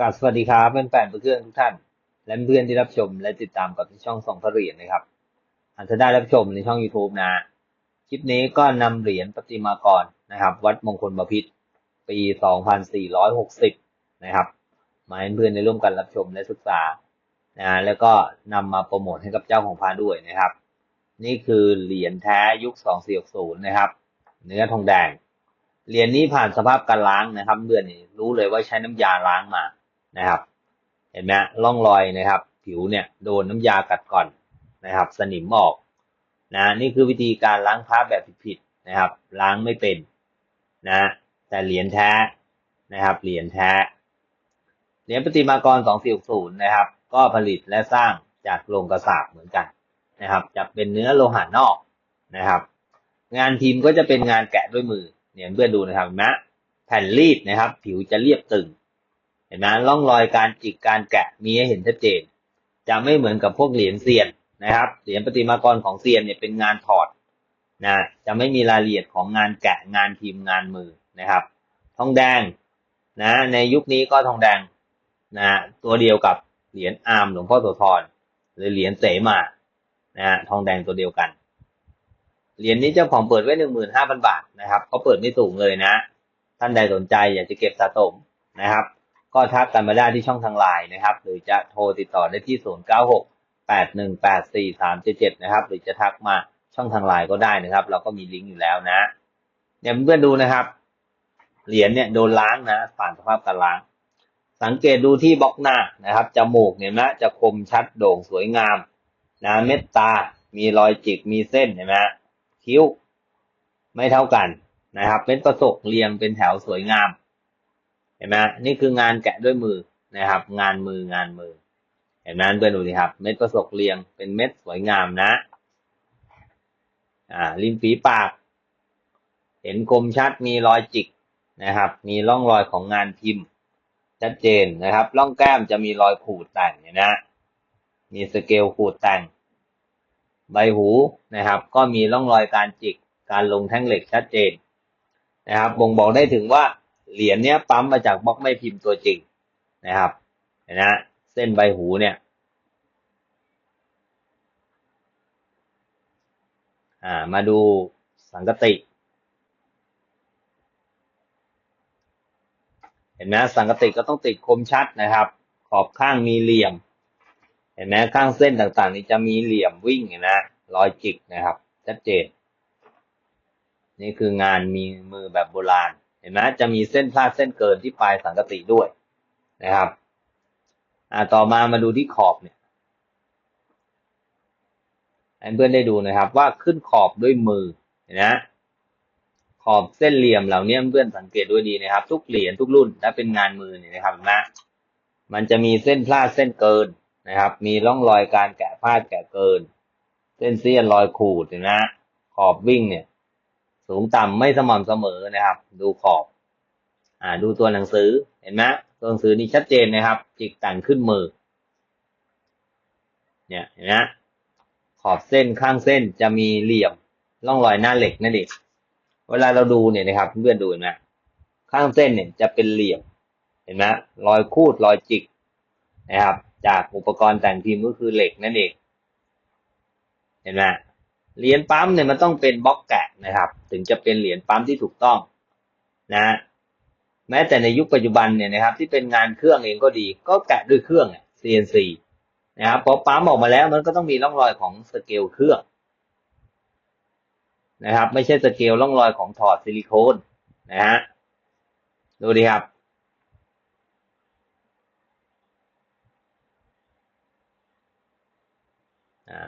กราบสวัสดีครับเพื่อนแฟนเพื่อนทุกท่าน และเพื่อนที่รับชมและติดตามกับที่ช่องส่องพระเหรียญนะครับอาจจะได้รับชมในช่อง YouTube นะ คลิปนี้ก็นำเหรียญประติมากรนะครับ วัดมงคลบพิษปี 2460 นะครับ มาให้เพื่อนได้ร่วมกันรับชมและศึกษานะแล้วก็นำมาโปรโมทให้กับเจ้าของพาด้วยนะครับ นี่คือเหรียญแท้ยุค 2460 นะครับ เนื้อทองแดงเหรียญนี้ผ่านสภาพการล้างนะครับเพื่อนรู้เลยว่าใช้น้ำยาล้างมา นะครับ เห็นไหมร่องรอยนะครับ ผิวเนี่ยโดนน้ำยากัดก่อนนะครับ สนิมออกนะนี่คือวิธีการล้างพระแบบผิดๆนะครับ ล้างไม่เป็นนะแต่เหรียญแท้นะครับ เหรียญแท้เหรียญปฏิมากร 2460 นะครับ ก็ผลิตและสร้างจากโรงกระสาบเหมือนกันนะครับจะเป็นเนื้อโลหะนอกนะครับ งานพิมพ์ก็จะเป็นงานแกะด้วยมือเนี่ยเพื่อนดูนะครับนไหมแผ่นรีดนะครับ ผิวจะเรียบตึง เห็นไหมร่องรอยการจิกการแกะมีให้เห็นชัดเจน จะไม่เหมือนกับพวกเหรียญเซียนนะครับเหรียญประติมากรของเซียนเนี่ยเป็นงานถอดนะจะไม่มีรายละเอียดของงานแกะงานพิมพ์งานมือนะครับ ทองแดงนะในยุคนี้ก็ทองแดงนะตัวเดียวกับเหรียญอาร์มหลวงพ่อโสธรหรือเหรียญเสมานะฮะทองแดงตัวเดียวกันเหรียญนี้เจ้าของเปิดไว้หนึ่งหมื่นห้าพันบาทนะครับเขาเปิดไม่สูงเลยนะ ท่านใดสนใจอยากจะเก็บสะสมนะครับ ก็ทักกันมาได้ที่ช่องทางไลน์นะครับ หรือจะโทรติดต่อได้ที่ 0 9 6 8 1 8 4 3 7 7 นะครับ หรือจะทักมาช่องทางไลน์ก็ได้นะครับ เราก็มีลิงก์อยู่แล้วนะเนี่ยเพื่อนดูนะครับ เหรียญเนี่ยโดนล้างนะผ่านสภาพการล้าง สังเกตดูที่บล็อกหน้านะครับจมูกเนี่ยนะจะคมชัดโด่งสวยงามนะเม็ดตา มีรอยจิกมีเส้นเห็นไหมคิ้วไม่เท่ากันนะครับ เป็นประสกเรียงเป็นแถวสวยงาม เห็นไหมนี่คืองานแกะด้วยมือนะครับ งานมืองานมือ เห็นไหมเพื่อนดูดิครับ เม็ดประสกเรียง เป็นเม็ดสวยงามนะ อ่าริมฝีปาก เห็นคมชัดมีรอยจิกนะครับ มีร่องรอยของงานพิมพ์ ชัดเจนนะครับ ร่องแก้มจะมีรอยขูดแต่งเห็นนะ มีสเกลขูดแต่ง ใบหูนะครับ ก็มีร่องรอยการจิก การลงแท่งเหล็กชัดเจนนะครับ บ่งบอกได้ถึงว่า เหรียญเนี้ยปั๊มมาจากบล็อกไม่พิมพ์ตัวจริงนะครับเห็นนะเส้นใบหูเนี่ยอ่ามาดูสังกติ เห็นไหมสังกติก็ต้องติดคมชัดนะครับ ขอบข้างมีเหลี่ยม เห็นไหมข้างเส้นต่างๆ นี้จะมีเหลี่ยมวิ่งเห็นะรอยจิกนะครับชัดเจนนี่คืองานมีมือแบบโบราณ ห็นไหมจะมีเส้นพลาดเส้นเกินที่ปลายสังกติด้วยนะครับอ่าต่อมามาดูที่ขอบเนี่ยให้เพื่อนได้ดูนะครับว่าขึ้นขอบด้วยมือเห็นไหมขอบเส้นเหลี่ยมเหล่านี้เพื่อนสังเกตด้วยดีนะครับ ทุกเหรียญทุกรุ่นถ้าเป็นงานมือเนี่ยนะครับนะมันจะมีเส้นพลาดเส้นเกินนะครับ มีร่องรอยการแกะพลาดแกะเกิน เส้นเสี้ยนรอยขูดเห็นไหมขอบวิ่งเนี่ย สูงต่ำไม่สม่ำเสมอนะครับ ดูขอบ อ่า ดูตัวหนังสือเห็นไหมตัวหนังสือนี่ชัดเจนนะครับ จิกต่งขึ้นมือ เนี่ยเห็นไหมขอบเส้นข้างเส้นจะมีเหลี่ยมร่องรอยหน้าเหล็กนั่นเองเวลาเราดูเนี่ยนะครับเพื่อนดูเห็นไหมข้างเส้นเนี่ยจะเป็นเหลี่ยม เห็นไหมรอยคูดรอยจิกนะครับ จากอุปกรณ์แต่งพิมพ์ก็คือเหล็กนั่นเอง เห็นไหม เหรียญปั๊มเนี่ยมันต้องเป็นบล็อกแกะนะครับ ถึงจะเป็นเหรียญปั๊มที่ถูกต้องนะแม้แต่ในยุคปัจจุบันเนี่ยนะครับ ที่เป็นงานเครื่องเองก็ดี ก็แกะด้วยเครื่อง CNC นะครับพอปั๊มออกมาแล้วมันก็ต้องมีร่องรอยของสเกลเครื่องนะครับ ไม่ใช่สเกลร่องรอยของถอดซิลิโคนนะฮะดูดีครับ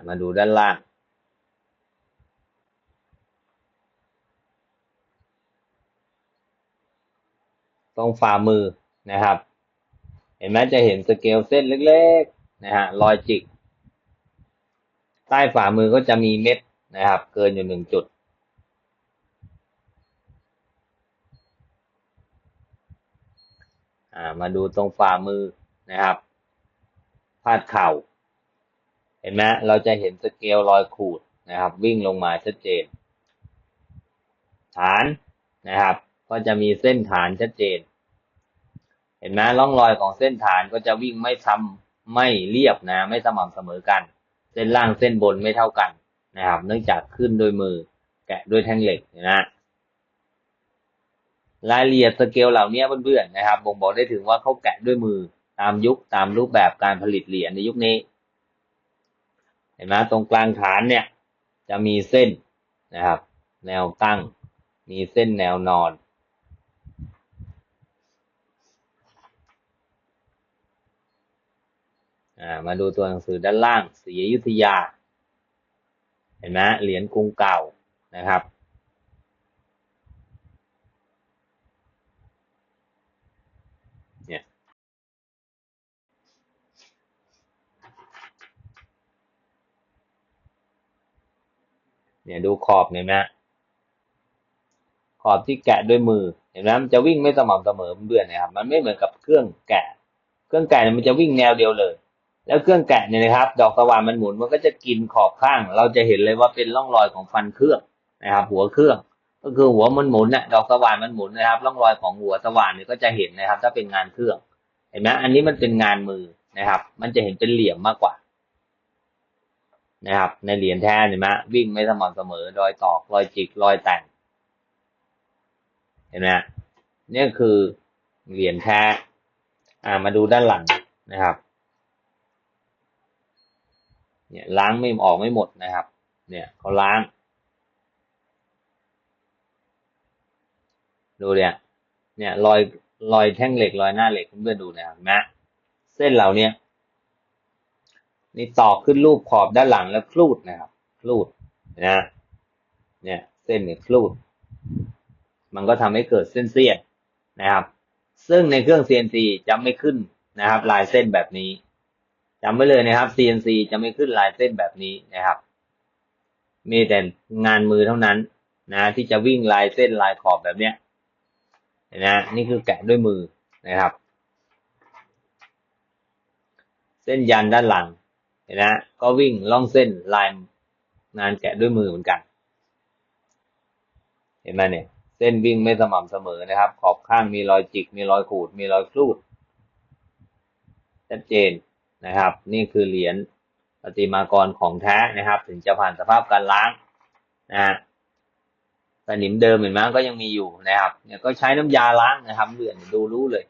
มาดูด้านล่าง ตรงฝ่ามือนะครับ เห็นไหมจะเห็นสเกลเส้นเล็กๆนะฮะรอยจิก ใต้ฝ่ามือก็จะมีเม็ดนะครับ เกินอยู่หนึ่งจุดมาดูตรงฝ่ามือนะครับ พาดเข่า เห็นไหมเราจะเห็นสเกลรอยขูดนะครับ วิ่งลงมาชัดเจน ฐานนะครับ ก็จะมีเส้นฐานชัดเจน เห็นไหมร่องรอยของเส้นฐานก็จะวิ่งไม่ซ้ำไม่เรียบนะ ไม่สม่ำเสมอกัน เส้นล่างเส้นบนไม่เท่ากันนะครับ เนื่องจากขึ้นโดยมือแกะด้วยแท่งเหล็กนะรายละเอียดสเกลเหล่านี้เพื่อนๆนะครับบ่งบอกได้ถึงว่าเขาแกะด้วยมือตามยุคตามรูปแบบการผลิตเหรียญในยุคนี้ เห็นไหมตรงกลางฐานเนี่ย จะมีเส้นนะครับ แนวตั้ง มีเส้นแนวนอน อ่า มาดูตัวหนังสือด้านล่างศรีอยุธยา เห็นไหมเหรียญกรุงเก่านะครับ เนี่ยเนี่ยดูขอบเห็นไหมขอบที่แกะด้วยมือเห็นไหมมันจะวิ่งไม่สม่ำเสมอเบื่อนนะครับ มันไม่เหมือนกับเครื่องแกะ เครื่องแกะเนี่ยมันจะวิ่งแนวเดียวเลย แล้วเครื่องแกะเนี่ยนะครับ ดอกสว่านมันหมุนมันก็จะกินขอบข้าง เราจะเห็นเลยว่าเป็นร่องรอยของฟันเครื่องนะครับ หัวเครื่อง ก็คือหัวมันหมุนน่ะดอกสว่านมันหมุนนะครับ ร่องรอยของหัวสว่านเนี่ยก็จะเห็นนะครับ ถ้าเป็นงานเครื่อง เห็นไหมอันนี้มันเป็นงานมือนะครับ มันจะเห็นเป็นเหลี่ยมมากกว่านะครับ ในเหรียญแท้เห็นไหมวิ่งไม่สม่ำเสมอรอยตอกรอยจิกรอยแต่งเห็นไหมนี่คือเหรียญแท้อ่ามาดูด้านหลังนะครับ เนี่ยล้างไม่ออกไม่หมดนะครับ เนี่ยเขาล้าง ดูเนี่ย เนี่ยรอยรอยแท่งเหล็กรอยหน้าเหล็กเพื่อนดูนะครับนไหมเส้นเหล่าเนี้ยนี่ตอกขึ้นรูปขอบด้านหลังแล้วคลูดนะครับคลูดนะเนี่ยเส้นเนี่ยคลูด มันก็ทำให้เกิดเส้นเสี้ยนนะครับ ซึ่งในเครื่อง CNC จะไม่ขึ้นนะครับ ลายเส้นแบบนี้ จำไว้เลยนะครับ CNC จะไม่ขึ้นลายเส้นแบบนี้นะครับ มีแต่งานมือเท่านั้นนะที่จะวิ่งลายเส้นลายขอบแบบเนี้ยเห็นไหมนี่คือแกะด้วยมือนะครับ เส้นยันด้านหลังเห็นไหมก็วิ่งล่องเส้นลายงานแกะด้วยมือเหมือนกัน เห็นไหมเนี่ย เส้นวิ่งไม่สม่ำเสมอนะครับ ขอบข้างมีรอยจิก มีรอยขูด มีรอยครูดชัดเจน นะครับ นี่คือเหรียญประติมากรของแท้นะครับ ถึงจะผ่านสภาพการล้างนะฮะสนิมเดิมเห็นไหมก็ยังมีอยู่นะครับเนี่ยก็ใช้น้ำยาล้างนะครับเหรียญดูรู้เลย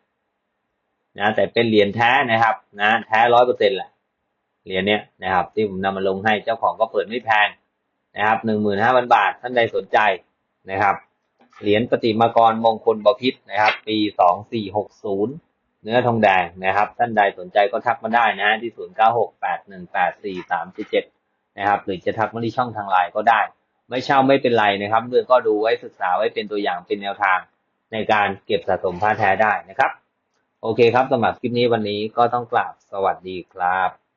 นะ แต่เป็นเหรียญแท้นะครับ นะ แท้ร้อยเปอร์เซ็นต์แหละเหรียญเนี้ยนะครับ ที่ผมนำมาลงให้เจ้าของก็เปิดไม่แพงนะครับหนึ่งหมื่นห้าพันบาทท่านใดสนใจนะครับเหรียญปฏิมากรมงคลบพิษนะครับ ปีสองสี่หกศูนย์ เนื้อทองแดงนะครับ ท่านใดสนใจก็ทักมาได้นะ ที่ศูนย์เก้าหกแปดหนึ่งแปดสี่สามเจ็ดนะครับ หรือจะทักมาที่ช่องทางไลน์ก็ได้ ไม่เช่าไม่เป็นไรนะครับเพื่อนก็ดูไว้ศึกษาไว้เป็นตัวอย่างเป็นแนวทางในการเก็บสะสมผ้าแท้ได้นะครับ โอเคครับสำหรับคลิปนี้วันนี้ก็ต้องกราบสวัสดีครับ